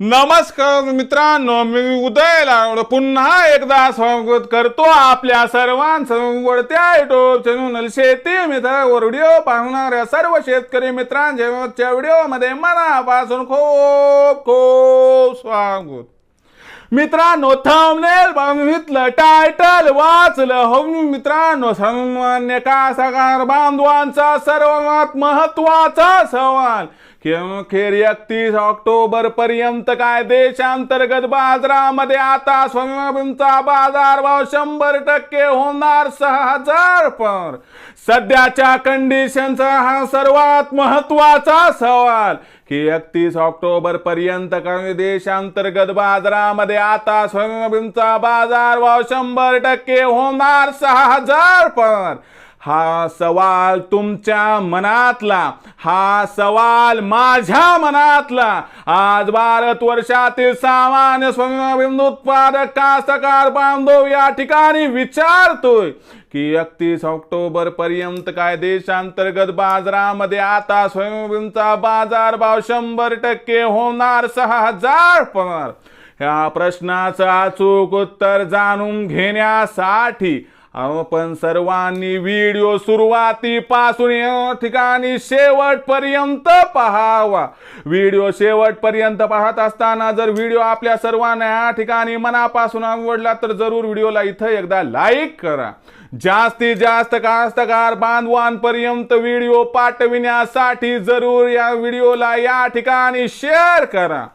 नमस्कार मित्रांनो मी उदय लावड. पुन्हा एकदा स्वागत करतो आपल्या सर्वांचं वडत्या युट्यूब चॅनल शेती मित्र. व्हिडिओ पाहणाऱ्या सर्व शेतकरी मित्रांच्या व्हिडिओमध्ये मनापासून खूप खूप स्वागत. मित्रांनो थंबनेल बघितलं टायटल वाचलं. हो मित्रांनो सामान्य कासाकार बांधवांचा सर्वात महत्त्वाचा सवाल. अखेर एकतीस ऑक्टोबर पर्यंत काय देशांतर्गत बाजारामध्ये आता सोयाबीनचा बाजारभाव शंभर टक्के होणार सहा हजार. पर सध्याच्या कंडिशनचा हा सर्वात महत्त्वाचा सवाल की एकतीस ऑक्टोबर पर्यंत काही देशांतर्गत बाजारामध्ये आता सोयाबीनचा बाजारभाव शंभर टक्के होणार सहा हजार. पर हा सवाल तुमच्या मनातला हा सवाल माझ्या मनातला. आज भारत वर्षातील सामान्य सोयाबीन उत्पादक कास्तकार बांधव या ठिकाणी विचारतोय की एकतीस ऑक्टोबर पर्यंत काय देशांतर्गत बाजारामध्ये आता सोयाबीनचा बाजारभाव शंभर टक्के होणार सहा हजार पणार ह्या प्रश्नाचं अचूक उत्तर जाणून घेण्यासाठी आपण सर्वांनी व्हिडिओ सुरुवातीपासून या ठिकाणी शेवटपर्यंत पहावा. व्हिडिओ शेवटपर्यंत पाहत असताना जर व्हिडिओ आपल्या सर्वांना या ठिकाणी मनापासून आवडला तर जरूर व्हिडिओला इथं एकदा लाईक करा. जास्तीत जास्त कास्तकार बांधवांपर्यंत व्हिडिओ पाठविण्यासाठी जरूर या व्हिडिओला या ठिकाणी शेअर करा.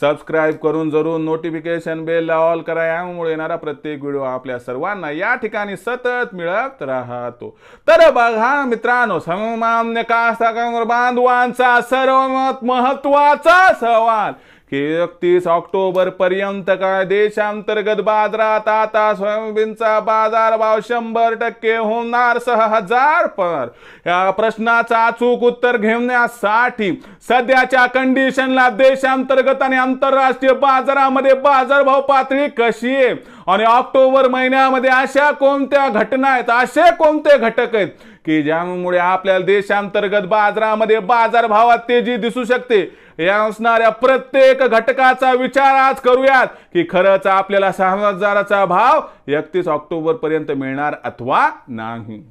सबस्क्राईब करून जरूर नोटिफिकेशन बेल ऑल करा. यामुळे येणारा प्रत्येक व्हिडिओ आपल्या सर्वांना या ठिकाणी सतत मिळत राहतो. तर बघा मित्रांनो सामान्य कास्तकार बांधवांचा सर्वात महत्त्वाचा सवाल की एकतीस ऑक्टोबर पर्यंत काय देशांतर्गत बाजारात आता सोयाबीनचा बाजारभाव शंभर टक्के होणार सहा हजार पर. या प्रश्नाचा अचूक उत्तर घेण्यासाठी सध्याच्या कंडिशनला देशांतर्गत आणि आंतरराष्ट्रीय बाजारामध्ये बाजारभाव पातळी कशी आहे? आणि ऑक्टोबर महिन्यामध्ये अशा कोणत्या घटना आहेत असे कोणते घटक आहेत की ज्यामुळे आपल्याला देशांतर्गत बाजारामध्ये बाजारभावात तेजी दिसू शकते? या असणाऱ्या प्रत्येक घटकाचा विचार आज करूयात की खरंच आपल्याला सहा हजाराचा भाव एकतीस ऑक्टोबर पर्यंत मिळणार अथवा नाही.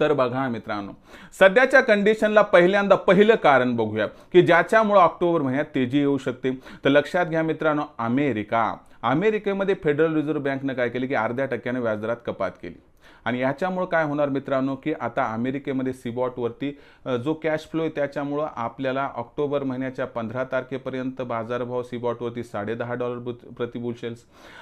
तर बघा मित्रांनो. सध्याच्या कंडिशनला पहिल्यांदा पहिलं कारण बघूया की ज्याच्यामुळं ऑक्टोबर महिन्यात तेजी येऊ शकते. तर लक्षात घ्या मित्रांनो अमेरिका. अमेरिकेमध्ये फेडरल रिझर्व्ह बँकनं काय केलं की अर्ध्या टक्क्याने व्याजदरात कपात केली. आणि याच्यामुळं काय होणार मित्रांनो की आता अमेरिकेमध्ये सिबॉटवरती जो कॅश फ्लो आहे त्याच्यामुळं आपल्याला ऑक्टोबर महिन्याच्या पंधरा तारखेपर्यंत बाजारभाव सिबॉटवरती साडे दहा डॉलर बुत- प्रति बुशेल्स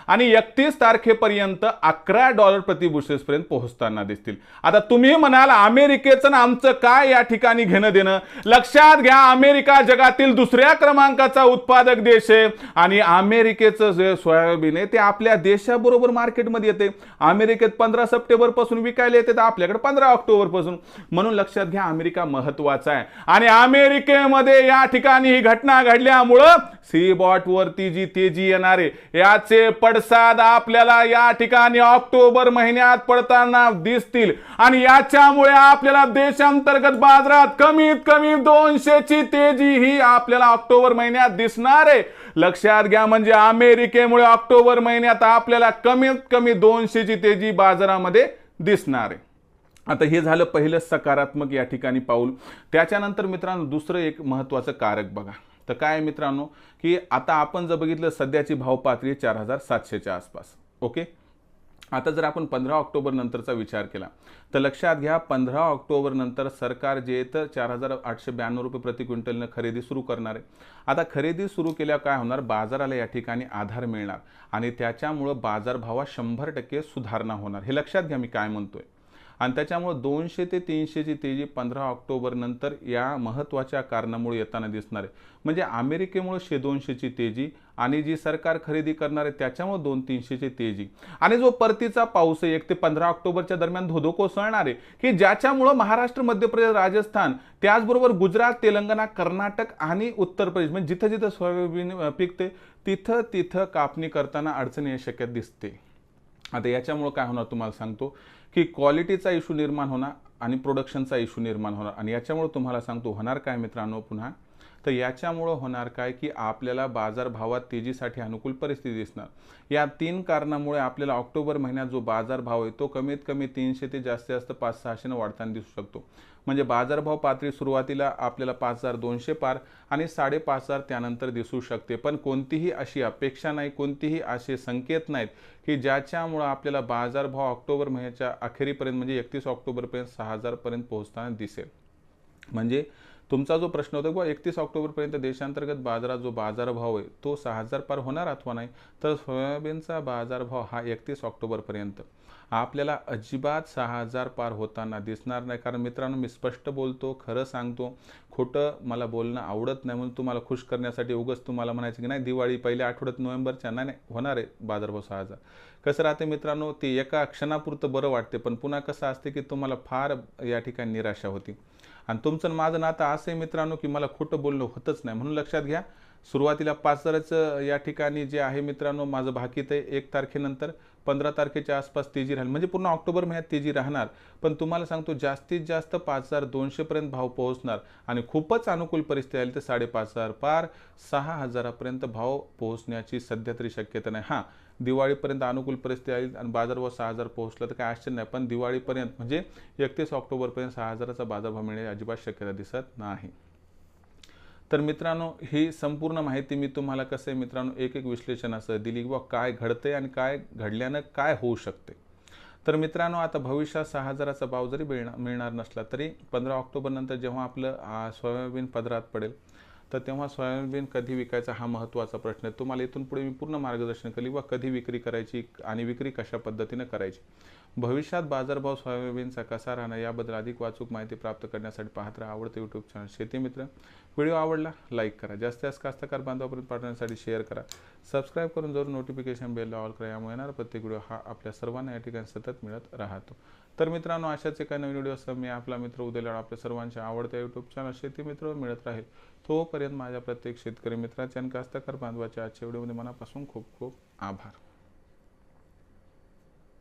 आणि एकतीस तारखेपर्यंत अकरा डॉलर प्रति बुशेल्सपर्यंत पोहोचताना दिसतील. आता तुम्ही म्हणाल अमेरिकेचं ना आमचं काय या ठिकाणी घेणं देणं? लक्षात घ्या अमेरिका जगातील दुसऱ्या क्रमांकाचा उत्पादक देश आहे. आणि अमेरिकेचं जे सोयाबीन आहे ते आपल्या देशाबरोबर मार्केटमध्ये येते. अमेरिकेत पंधरा सप्टेंबर पासून विकायला येते तर आपल्याकडे पंधरा ऑक्टोबरपासून म्हणून लक्षात घ्या अमेरिका महत्त्वाचा आहे. आणि अमेरिकेमध्ये या ठिकाणी ही घटना घडल्यामुळं सी बॉट वरती जी तेजी येणार आहे याचे पडसाद आपल्याला या ठिकाणी ऑक्टोबर महिन्यात पडताना दिसतील. आणि याच्यामुळे आपल्याला देशांतर्गत बाजारात कमीत कमी दोनशेची तेजी ही आपल्याला ऑक्टोबर महिन्यात दिसणार आहे. लक्षात घ्या म्हणजे अमेरिकेमुळे ऑक्टोबर महिन्यात आपल्याला कमीत कमी दोनशेची तेजी बाजारामध्ये दिसणार आहे. आता हे झालं पहिलं सकारात्मक या ठिकाणी पाऊल. त्याच्यानंतर मित्रांनो दुसरं एक महत्त्वाचं कारक बघा. तर काय मित्रांनो की आता आपण जर बघितलं सध्याची भावपातळी चार हजार सातशेच्या आसपास ओके? आता जर आपण पंधरा ऑक्टोबर नंतरचा विचार केला तर लक्षात घ्या पंधरा ऑक्टोबर नंतर सरकार जे तर चार हजार आठशे ब्याण्णव रुपये प्रति क्विंटलनं खरेदी सुरू करणार आहे. आता खरेदी सुरू केल्यावर काय होणार? बाजाराला या ठिकाणी आधार मिळणार आणि त्याच्यामुळं बाजारभावात शंभर टक्के सुधारणा होणार. हे लक्षात घ्या मी काय म्हणतोय. आणि त्याच्यामुळे दोनशे ते तीनशेची तेजी पंधरा ऑक्टोबरनंतर या महत्त्वाच्या कारणामुळे येताना दिसणार आहे. म्हणजे अमेरिकेमुळे शे दोनशेची तेजी आणि जी सरकार खरेदी करणार आहे त्याच्यामुळे दोन तीनशेची तेजी आणि जो परतीचा पाऊस आहे एक ते पंधरा ऑक्टोबरच्या दरम्यान धोधो कोसळणार आहे की ज्याच्यामुळं महाराष्ट्र मध्य प्रदेश राजस्थान त्याचबरोबर गुजरात तेलंगणा कर्नाटक आणि उत्तर प्रदेश म्हणजे जिथं जिथं सोयाबीन पिकते तिथं तिथं कापणी करताना अडचणी शक्यत दिसते. आता याच्यामुळं काय होणार तुम्हाला सांगतो की क्वालिटीचा इश्यू निर्माण होणार आणि प्रोडक्शनचा इश्यू निर्माण होणार. आणि याच्यामुळे तुम्हाला सांगतो होणार काय मित्रांनो पुन्हा? तर याच्यामुळं होणार काय की आपल्याला बाजारभावात तेजीसाठी अनुकूल परिस्थिती दिसणार. या तीन कारणामुळे आपल्याला ऑक्टोबर महिन्यात जो बाजारभाव आहे तो कमीत कमी तीनशे ते जास्तीत जास्त पाच सहाशेनं वाढताना दिसू शकतो. म्हणजे बाजारभाव पातळी सुरुवातीला आपल्याला पाच हजार दोनशे पार आणि साडेपाच हजार त्यानंतर दिसू शकते. पण कोणतीही अशी अपेक्षा नाही कोणतीही असे संकेत नाहीत की ज्याच्यामुळं आपल्याला बाजारभाव ऑक्टोबर महिन्याच्या अखेरीपर्यंत म्हणजे एकतीस ऑक्टोबरपर्यंत सहा हजारपर्यंत पोहोचताना दिसेल. म्हणजे तुमचा जो प्रश्न होता किंवा एकतीस ऑक्टोबरपर्यंत देशांतर्गत बाजारात जो बाजारभाव आहे तो सहा हजार पार होणार अथवा नाही? तर सोयाबीनचा बाजारभाव हा एकतीस ऑक्टोबरपर्यंत. आपल्याला अजिबात सहा हजार पार होताना दिसणार नाही. कारण मित्रांनो मी स्पष्ट बोलतो खरं सांगतो खोटं मला बोलणं आवडत नाही म्हणून तुम्हाला खुश करण्यासाठी उगच तुम्हाला म्हणायचं की नाही दिवाळी पहिल्या आठवड्यात नोव्हेंबरच्या नाही नाही होणार आहे बाजारभाव सहा हजार कसं राहते मित्रांनो ते एका क्षणापुरतं बरं वाटते पण पुन्हा कसं असते की तुम्हाला फार या ठिकाणी निराशा होती. आणि तुमचं माझं नातं असं आहे मित्रांनो की मला खोटं बोलणं होतच नाही. म्हणून लक्षात घ्या सुरुवातीला पाच हजाराचं या ठिकाणी जे आहे मित्रांनो माझं भाकीत आहे एक तारखेनंतर पंधरा तारखेच्या आसपास तेजी राहील. म्हणजे पूर्ण ऑक्टोबर महिन्यात तेजी राहणार. पण तुम्हाला सांगतो जास्तीत जास्त पाच हजार दोनशेपर्यंत भाव पोहोचणार. आणि खूपच अनुकूल परिस्थिती आली तर साडेपाच हजार पार सहा हजारापर्यंत भाव पोहोचण्याची सध्या तरी शक्यता नाही. हां दिवाळीपर्यंत अनुकूल परिस्थिती आली आणि बाजारभाव सहा हजार पोहोचला तर काय आश्चर्य नाही. पण दिवाळीपर्यंत म्हणजे एकतीस ऑक्टोबरपर्यंत सहा हजाराचा बाजारभाव मिळण्याची अजिबात शक्यता दिसत नाही. तर मित्रांनो ही संपूर्ण माहिती मी तुम्हाला कसं आहे मित्रांनो एक एक विश्लेषणासह दिली किंवा काय घडतंय आणि काय घडल्यानं काय होऊ शकते. तर मित्रांनो आता भविष्यात सहा हजाराचा भाव जरी मिळणार मिळणार नसला तरी पंधरा ऑक्टोबरनंतर जेव्हा आपलं सोयाबीन पदरात पडेल तर तेव्हा सोयाबीन कधी विकायचा हा महत्त्वाचा प्रश्न आहे. तुम्हाला इथून पुढे मी पूर्ण मार्गदर्शन केली वा कधी विक्री करायची आणि विक्री कशा पद्धतीनं करायची. भविष्यात बाजारभाव सोयाबीनचा कसा राहणार याबद्दल अधिक वाचूक माहिती प्राप्त करण्यासाठी पाहत राहा आवडते यूट्यूब चॅनल शेती मित्र. व्हिडिओ आवडला लाईक करा. जास्तीत जास्त कास्तकार बांधवापर्यंत पाठवण्यासाठी शेअर करा. सबस्क्राईब करून जरूर नोटिफिकेशन बेल ऑल करा. यामुळे येणारा प्रत्येक व्हिडिओ हा आपल्या सर्वांना या ठिकाणी सतत मिळत राहतो. तर मित्रांनो अशाच काही नवीन व्हिडिओ मी आपला मित्र उद्याला आपल्या सर्वांच्या आवडत्या यूट्यूब चॅनल शेती मित्र मिळत राहील. तोपर्यंत माझ्या प्रत्येक शेतकरी मित्राच्या आणि कास्तकार बांधवाच्या आजच्या व्हिडिओमध्ये मनापासून खूप खूप आभार.